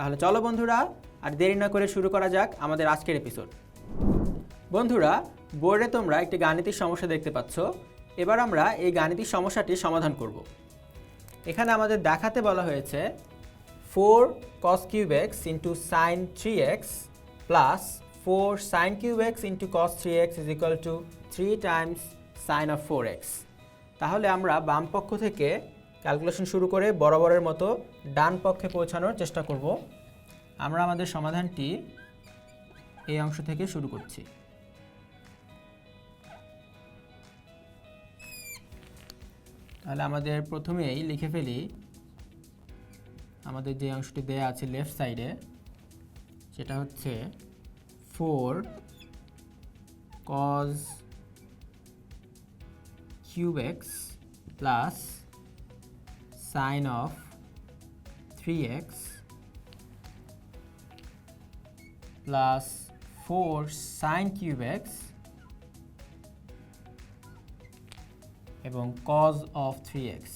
তাহলে চলো বন্ধুরা, আর দেরি না করে শুরু করা যাক আমাদের আজকের এপিসোড বন্ধুরা, বোর্ডে তোমরা একটি গাণিতিক সমস্যা দেখতে পাচ্ছ। এবার আমরা এই গাণিতিক সমস্যাটি সমাধান করব। এখানে আমাদের দেখাতে বলা হয়েছে four cos cube x into sine three x plus four sine cube x into cos three x is equal to three times sine of four x তাহলে আমরা বাম পক্ষ থেকে ক্যালকুলেশন শুরু করে বরাবরের মতো ডান পক্ষে পৌঁছানোর চেষ্টা করব। আমরা আমাদের সমাধানটি এই অংশ থেকে শুরু করছি। তাহলে আমাদের প্রথমেই লিখে ফেলি, আমাদের যে অংশটি দেয়া আছে লেফট সাইডে সেটা হচ্ছে four cos cube x plus sine of three x plus four sine cube x এবং কজ অফ থ্রি এক্স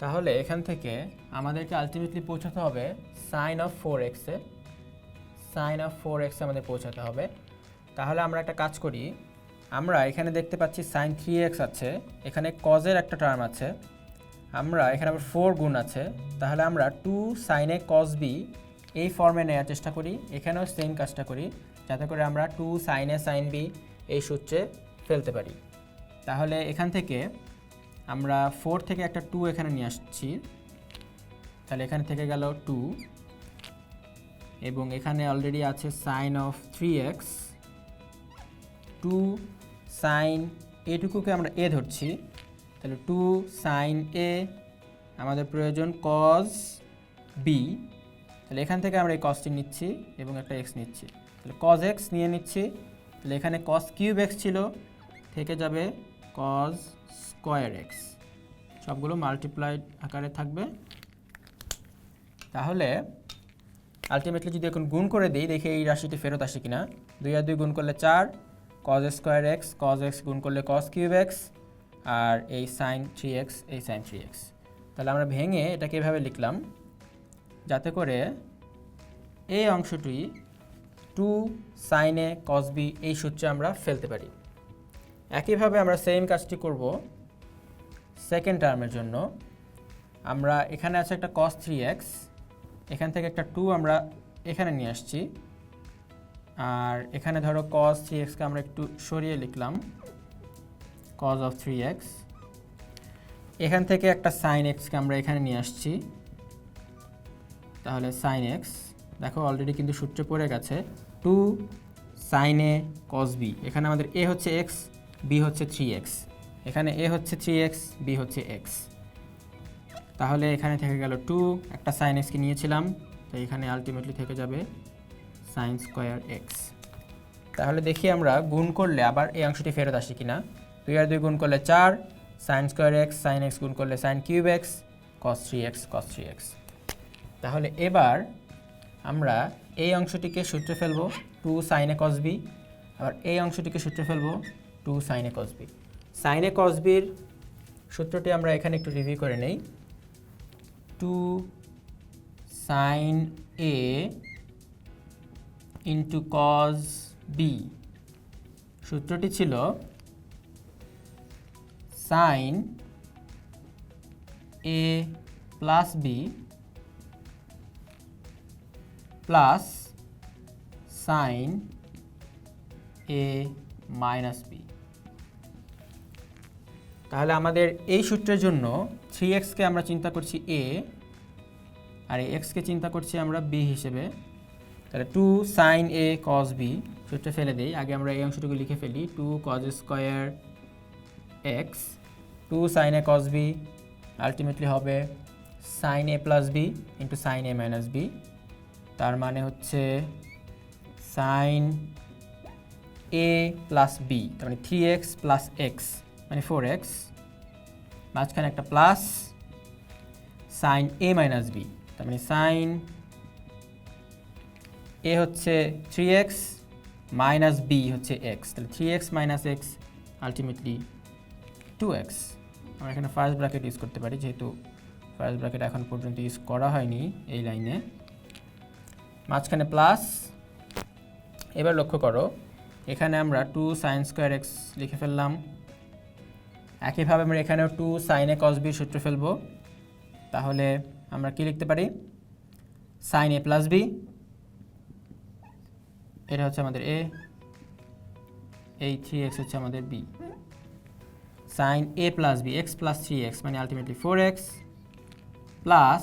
তাহলে এখান থেকে আমাদেরকে আলটিমেটলি পৌঁছাতে হবে সাইন অফ ফোর এক্সে সাইন অফ ফোর এক্সে আমাদের পৌঁছাতে হবে। তাহলে আমরা একটা কাজ করি। আমরা এখানে দেখতে পাচ্ছি সাইন থ্রি এক্স আছে। এখানে কজের একটা টার্ম আছে। আমরা এখানে আবার ফোর গুণ আছে। তাহলে আমরা টু সাইনে কজ বি এই ফর্মে নেওয়ার চেষ্টা করি। এখানেও সেম কাজটা করি, যাতে করে আমরা টু সাইনে সাইন বি এই সূত্রে ফেলতে পারি। তাহলে এখান থেকে আমরা ফোর থেকে একটা টু এখানে নিয়ে আসছি। তাহলে এখানে থেকে গেল টু এবং এখানে অলরেডি আছে sine of three x two sine এটুকুকে আমরা এ ধরছি। তাহলে টু সাইন এ আমাদের প্রয়োজন কজ বি তাহলে এখান থেকে আমরা এই কজটি নিচ্ছি এবং একটা এক্স নিচ্ছি। তাহলে কজ এক্স নিয়ে নিচ্ছি। তাহলে এখানে কজ কিউব এক্স ছিল, থেকে যাবে কজ স্কোয়ার এক্স সবগুলো মাল্টিপ্লাইড আকারে থাকবে। তাহলে আলটিমেটলি যদি এখন গুণ করে দিই, দেখি এই রাশিটি ফেরত আসে কিনা। দুই আর দুই গুণ করলে চার cos square x cos x গুণ করলে কজ কিউব এক্স আর এই সাইন থ্রি এক্স এই সাইন থ্রি এক্স তাহলে আমরা ভেঙে এটাকে এভাবে লিখলাম, যাতে করে এই অংশটি টু সাইনে কসবি এই সূত্রে আমরা ফেলতে পারি। একইভাবে আমরা সেম কাজটি করব সেকেন্ড টার্মের জন্য। আমরা এখানে আছে একটা কস থ্রি এক্স এখান থেকে একটা টু আমরা এখানে নিয়ে আসছি। আর এখানে ধরো কস থ্রি এক্সকে আমরা একটু সরিয়ে লিখলাম। কজ অফ থ্রি এক্স এখান থেকে একটা সাইন এক্সকে আমরা এখানে নিয়ে আসছি। তাহলে সাইন এক্স দেখো অলরেডি কিন্তু সূত্রে পড়ে গেছে। টু সাইনে কস বি এখানে আমাদের এ হচ্ছে এক্স বি হচ্ছে থ্রি এক্স এখানে এ হচ্ছে থ্রি এক্স বি হচ্ছে এক্স তাহলে এখানে থেকে গেল টু একটা সাইন এক্সকে নিয়েছিলাম, তো এখানে আলটিমেটলি থেকে যাবে সাইন স্কোয়ার এক্স তাহলে দেখি আমরা গুণ করলে আবার এই অংশটি ফেরত আসি কিনা। দুই আর দুই গুণ করলে চার sine square x sine x গুণ করলে sine cube x cos three x cos three x তাহলে এবার আমরা এই অংশটিকে সূত্রে ফেলব টু সাইনে কস বি আবার এই অংশটিকে সূত্রে ফেলব টু সাইনে কস বি সাইনে কস বির সূত্রটি আমরা এখানে একটু রিভিউ করে নেই। Two sine A into cos B সূত্রটি ছিল sine A plus B plus sine A minus B তাহলে আমাদের এই সূত্রের জন্য থ্রি এক্সকে আমরা চিন্তা করছি এ আর এই এক্সকে চিন্তা করছি আমরা বি হিসেবে। তাহলে two sine A cos B সূত্রে ফেলে দিই। আগে আমরা এই অংশটুকু লিখে ফেলি। Two cos square x two sine A cos B ultimately হবে sine A plus B into sine A minus B তার মানে হচ্ছে সাইন এ প্লাস বি তার মানে থ্রি এক্স প্লাস এক্স মানে ফোর এক্স মাঝখানে একটা plus sine A minus B তার মানে সাইন এ হচ্ছে থ্রি এক্স মাইনাস বি হচ্ছে এক্স তাহলে three x minus x ultimately two x আমরা এখানে ফার্স্ট ব্র্যাকেট ইউজ করতে পারি, যেহেতু ফার্স্ট ব্র্যাকেট এখন পর্যন্ত ইউজ করা হয়নি এই লাইনে মাঝখানে প্লাস এবার লক্ষ্য করো, এখানে আমরা টু সাইন স্কোয়ার এক্স লিখে ফেললাম। একইভাবে আমরা এখানেও টু সাইনে কস বির সূত্র ফেলব। তাহলে আমরা কি লিখতে পারি? সাইন এ প্লাস বি এটা হচ্ছে আমাদের এ এই থ্রি এক্স হচ্ছে আমাদের B sine A plus B x plus three x মানে ultimately four x plus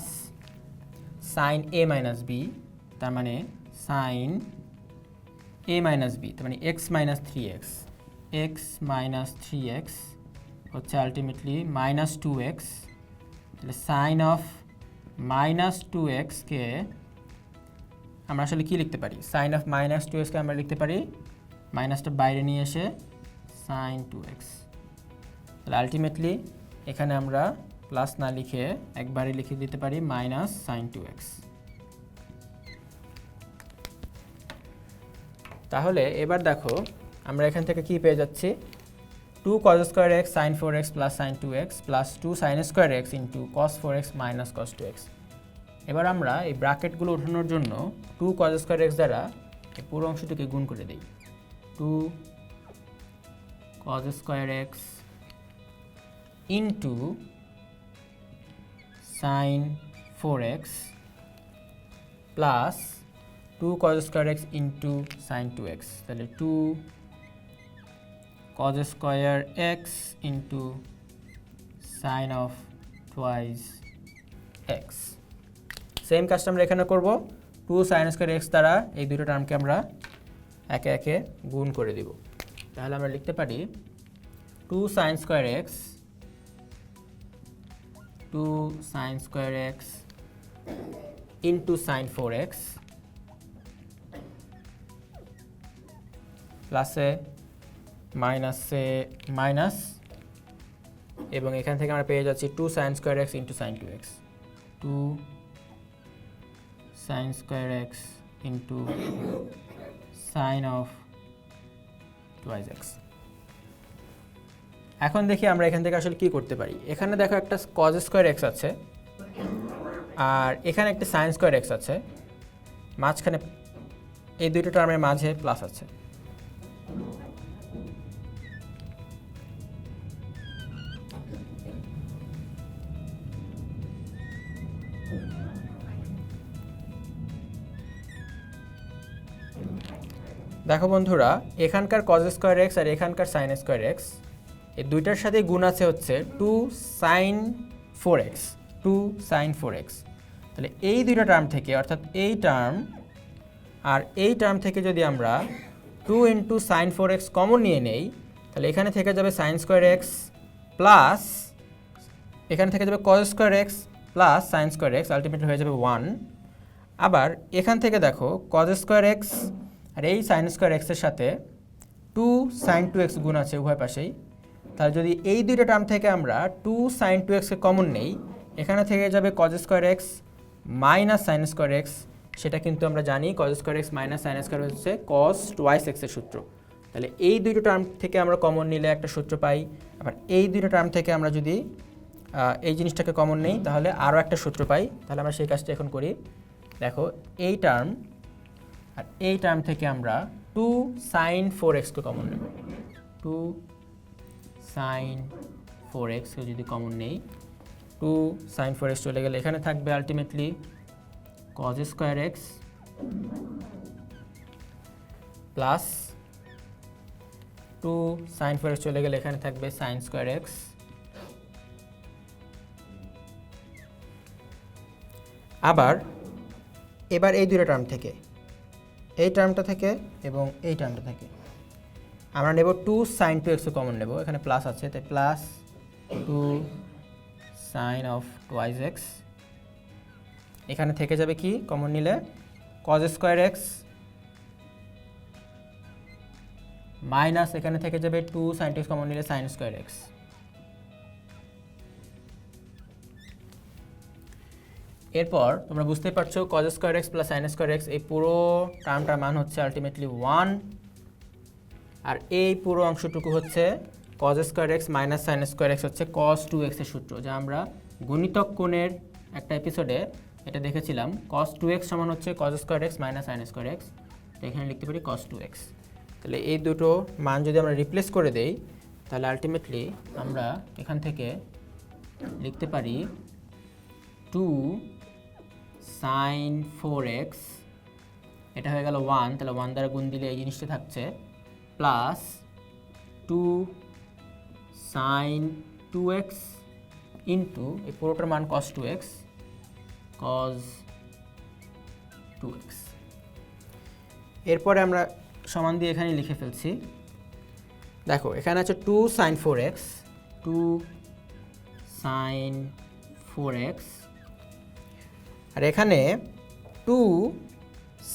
sine A minus B তার মানে সাইন এ মাইনাস বি তার মানে x minus three x x minus three x হচ্ছে ultimately minus two x তাহলে sine of minus two এক্সকে আমরা আসলে কি লিখতে পারি? সাইন অফ মাইনাস টু এক্সকে আমরা লিখতে পারি? মাইনাসটা বাইরে নিয়ে এসে সাইন টু এক্স তাহলে আলটিমেটলি এখানে আমরা প্লাস না লিখে একবারে লিখে দিতে পারি মাইনাস সাইন টু এক্স তাহলে এবার দেখো আমরা এখান থেকে কি পেয়ে যাচ্ছি? Two cos square x sine four x plus sine two x plus two sine square x into cos four x minus cos two x এবার আমরা এই ব্র্যাকেটগুলো ওঠানোর জন্য টু কজ স্কোয়ার এক্স দ্বারা এই পুরো অংশটিকে গুণ করে দিই। Two cos square x into sine four x plus two cos square x into sine two x তাহলে two cos square x into sin of twice x. Same কাজটা আমরা এখানে করব। টু সাইন স্কোয়ার এক্স দ্বারা এই দুটো টার্মকে আমরা একে একে গুণ করে দিব। তাহলে আমরা লিখতে পারি two sine square x two sine square x into sine four x প্লাসে মাইনাসে মাইনাস এবং এখান থেকে আমরা পেয়ে যাচ্ছি two sine square x into sine two x two sine square x into sine of twice x এখন দেখি আমরা এখান থেকে আসলে কি করতে পারি। এখানে দেখো একটা কজ স্কোয়ার এক্স আছে, আর এখানে একটা সাইন স্কোয়ার এক্স আছে। মাঝখানে এই দুটো টার্মের মাঝে প্লাস আছে। দেখো বন্ধুরা, এখানকার কজ স্কোয়ার এক্স আর এখানকার সাইন স্কোয়ার এক্স এই দুইটার সাথে গুণ আছে হচ্ছে two sine four x two sine four x তাহলে এই দুইটা টার্ম থেকে, অর্থাৎ এই টার্ম আর এই টার্ম থেকে যদি আমরা two into sine four x common নিয়ে নেই, তাহলে এখানে থেকে যাবে সাইন স্কোয়ার এক্স প্লাস এখানে থেকে যাবে cos square x plus sine square x ultimately হয়ে যাবে ওয়ান আবার এখান থেকে দেখো কজ স্কোয়ার এক্স আর এই সাইন স্কোয়ার এক্সের সাথে টু সাইন টু এক্স গুণ আছে উভয় পাশেই। তাহলে যদি এই দুইটা টার্ম থেকে আমরা টু সাইন টু এক্সকে কমন নেই, এখানে থেকে যাবে cos square x minus sine square x সেটা কিন্তু আমরা জানি cos square x minus sine square হচ্ছে কস টুয়াইস এক্সের সূত্র। তাহলে এই দুইটো টার্ম থেকে আমরা কমন নিলে একটা সূত্র পাই। আবার এই দুইটো টার্ম থেকে আমরা যদি এই জিনিসটাকে কমন নেই, তাহলে আরও একটা সূত্র পাই। তাহলে আমরা সেই কাজটা এখন করি। দেখো, এই টার্ম আর এই টার্ম থেকে আমরা টু সাইন ফোর এক্সকে কমন নেব। টু সাইন ফোর এক্সকে যদি কমন নেই টু সাইন ফোর এক্স চলে গেলে এখানে থাকবে ultimately cos square x plus two sine four x চলে গেলে এখানে থাকবে সাইন স্কোয়ার এক্স আবার এবার এই দুটো টার্ম থেকে, এই টার্মটা থেকে এবং এই টার্মটা থেকে। আমরা নেব two sine two x common নেব। এখানে প্লাস আছে, তাই plus two sine of twice x এখানে থেকে যাবে কি? কমন নিলে কজ স্কোয়ার এক্স মাইনাস এখানে থেকে যাবে two sine two x common নিলে সাইন স্কোয়ার এক্স এরপর তোমরা বুঝতেই পারছ cos square x plus sine square x এই পুরো টার্মটার মান হচ্ছে আলটিমেটলি ওয়ান আর এই পুরো অংশটুকু হচ্ছে cos square x minus sine square x হচ্ছে কস টু এক্সের সূত্র, যা আমরা গণিতক কোণের একটা এপিসোডে এটা দেখেছিলাম। কস টু এক্স সমান হচ্ছে cos square x minus sine square x তো এখানে লিখতে পারি কস টু এক্স তাহলে এই দুটো মান যদি আমরা রিপ্লেস করে দেই, তাহলে আলটিমেটলি আমরা এখান থেকে লিখতে পারি টু সাইন ফোর এক্স এটা হয়ে গেল ওয়ান তাহলে ওয়ান দ্বারা গুণ দিলে এই জিনিসটা থাকছে plus two sine two x into এই পুরোটার মান cos two x cos two x এরপরে আমরা সমান দিয়ে এখানে লিখে ফেলছি। দেখো এখানে আছে two sine four x two sine four x আর এখানে two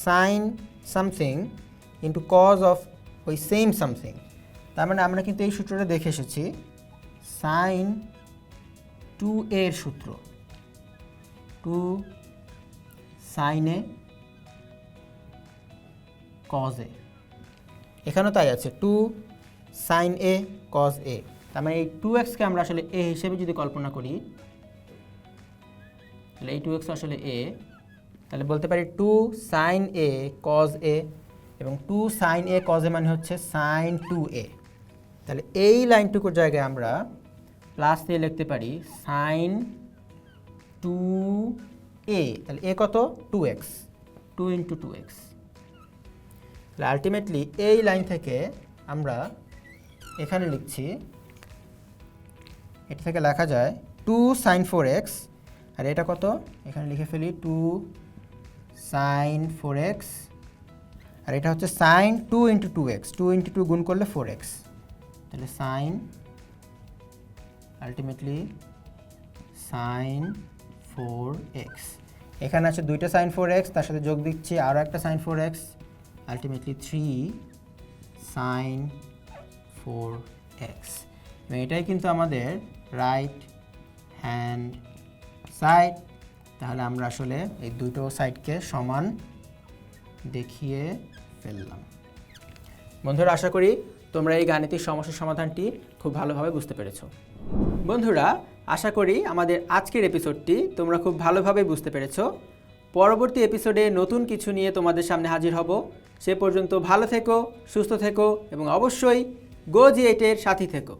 sine something into cos of ওই সেম সামথিং তার মানে আমরা কিন্তু এই সূত্রটা দেখে এসেছি। সাইন টু এর সূত্র। টু সাইনে কজ এ এখানেও তাই আছে two sine A cos A তার মানে এই টু এক্সকে আমরা আসলে এ হিসেবে যদি কল্পনা করি, তাহলে এই টু এক্স আসলে এ তাহলে বলতে পারি two sine A cos A এবং টু সাইন এ কজ মানে হচ্ছে সাইন টু এ। তাহলে এই লাইনটুকুর জায়গায় আমরা প্লাস দিয়ে লিখতে পারি সাইন টু এ। তাহলে এ কত? Two x two into two x তাহলে আলটিমেটলি এই লাইন থেকে আমরা এখানে লিখছি, এটা থেকে লেখা যায় টু সাইন ফোর এক্স আর এটা কত? এখানে লিখে ফেলি টু সাইন ফোর এক্স আর এটা হচ্ছে sine two into two x two into two গুণ করলে ফোর এক্স তাহলে sine ultimately sine four x এখানে আছে দুইটা সাইন ফোর এক্স তার সাথে যোগ দিচ্ছি আরও একটা sine four x ultimately three sine four x এবং এটাই কিন্তু আমাদের রাইট হ্যান্ড সাইড তাহলে আমরা আসলে এই দুটো সাইডকে সমান দেখিয়ে ফেললাম। বন্ধুরা, আশা করি তোমরা এই গাণিতিক সমস্যার সমাধানটি খুব ভালোভাবে বুঝতে পেরেছ। বন্ধুরা, আশা করি আমাদের আজকের এপিসোডটি তোমরা খুব ভালোভাবে বুঝতে পেরেছ। পরবর্তী এপিসোডে নতুন কিছু নিয়ে তোমাদের সামনে হাজির হব। সে পর্যন্ত ভালো থেকো, সুস্থ থেকো এবং অবশ্যই গো জি এইটের সাথী থেকো।